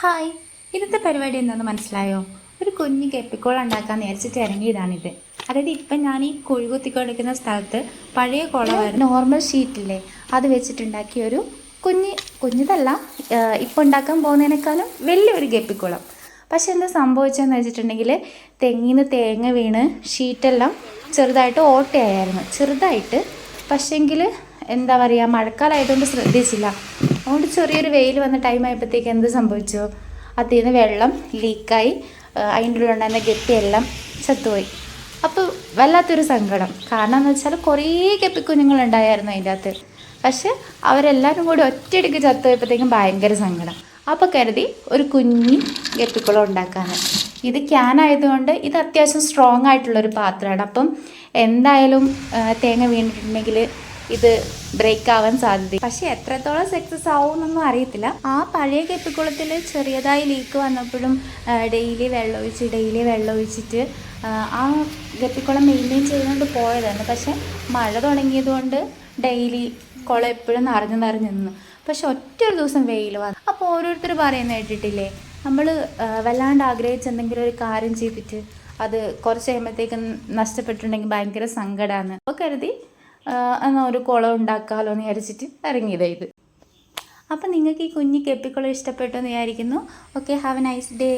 Hi. ഇന്നത്തെ പരിപാടി എന്താണെന്ന് മനസ്സിലായോ? ഒരു കുഞ്ഞ് കെപ്പിക്കോൾ ഉണ്ടാക്കാൻ നേരിച്ചിട്ട് ഇറങ്ങിയതാണിത്. അതായത് ഇപ്പം ഞാൻ ഈ കുഴി കുത്തിക്കൊണ്ടിരിക്കുന്ന സ്ഥലത്ത് പഴയ കുളമായിരുന്നു. നോർമൽ ഷീറ്റില്ലേ അത് വെച്ചിട്ടുണ്ടാക്കിയ ഒരു കുഞ്ഞ് കുഞ്ഞിതല്ല ഇപ്പം ഉണ്ടാക്കാൻ പോകുന്നതിനേക്കാളും വലിയൊരു ഗപ്പിക്കുളം പക്ഷെ എന്താ സംഭവിച്ചതെന്ന് വെച്ചിട്ടുണ്ടെങ്കിൽ തെങ്ങിന്ന് തേങ്ങ വീണ് ഷീറ്റെല്ലാം ചെറുതായിട്ട് ഓട്ടയായിരുന്നു. ചെറുതായിട്ട് പക്ഷേങ്കിൽ എന്താ പറയുക മഴക്കാലമായതുകൊണ്ട് ശ്രദ്ധിച്ചില്ല. അതുകൊണ്ട് ചെറിയൊരു വെയിൽ വന്ന ടൈം ആയപ്പോഴത്തേക്ക് എന്ത് സംഭവിച്ചു? അതിൽ നിന്ന് വെള്ളം ലീക്കായി അതിന്റെ ഉള്ളിൽ ഉണ്ടായിരുന്ന ഗപ്പിയെല്ലാം ചത്തുപോയി. അപ്പോൾ വല്ലാത്തൊരു സങ്കടം. കാരണം എന്ന് വെച്ചാൽ കുറേ ഗപ്പിക്കുഞ്ഞുങ്ങളുണ്ടായിരുന്നു അതിന്റെ അകത്ത്. പക്ഷെ അവരെല്ലാവരും കൂടി ഒറ്റയടിക്ക് ചത്തുപോയപ്പോഴത്തേക്കും ഭയങ്കര സങ്കടം. അപ്പോൾ കരുതി ഒരു കുഞ്ഞി ഗപ്പിക്കുളം ഉണ്ടാക്കാൻ ഇത് ക്യാൻ ആയതുകൊണ്ട് ഇത് അത്യാവശ്യം സ്ട്രോങ് ആയിട്ടുള്ളൊരു പാത്രമാണ്. അപ്പം എന്തായാലും തേങ്ങ വീണിട്ടുണ്ടെങ്കിൽ ഇത് ബ്രേക്ക് ആവാൻ സാധ്യത. പക്ഷെ എത്രത്തോളം സക്സസ് ആവുമെന്നൊന്നും അറിയത്തില്ല. ആ പഴയ കെപ്പിക്കുളത്തിൽ ചെറിയതായി ലീക്ക് വന്നപ്പോഴും ഡെയിലി വെള്ളമൊഴിച്ച് ഡെയിലി വെള്ളമൊഴിച്ചിട്ട് ആ, ഗപ്പിക്കുളം മെയിന്റെയിൻ ചെയ്തുകൊണ്ട് പോയതാണ്. പക്ഷെ മഴ തുടങ്ങിയതുകൊണ്ട് ഡെയിലി കുളം എപ്പോഴും നിറഞ്ഞു നിറഞ്ഞു നിന്നു. പക്ഷെ ഒറ്റ ഒരു ദിവസം വെയിൽ വന്നു. അപ്പോൾ ഓരോരുത്തർ പറയുന്ന കേട്ടിട്ടില്ലേ? നമ്മൾ വല്ലാണ്ട് ആഗ്രഹിച്ച് എന്തെങ്കിലും ഒരു കാര്യം ചെയ്തിട്ട് അത് കുറച്ച് കഴിയുമ്പോഴത്തേക്കും നഷ്ടപ്പെട്ടിട്ടുണ്ടെങ്കിൽ ഭയങ്കര സങ്കടമാണ് അപ്പോൾ കരുതി എന്നാൽ ഒരു കുളം ഉണ്ടാക്കാമല്ലോ എന്ന് വിചാരിച്ചിട്ട് ഇറങ്ങിയതാ ഇത്. അപ്പം നിങ്ങൾക്ക് ഈ കുഞ്ഞി കെപ്പിക്കുളം ഇഷ്ടപ്പെട്ടു എന്ന് വിചാരിക്കുന്നു. Okay have a nice day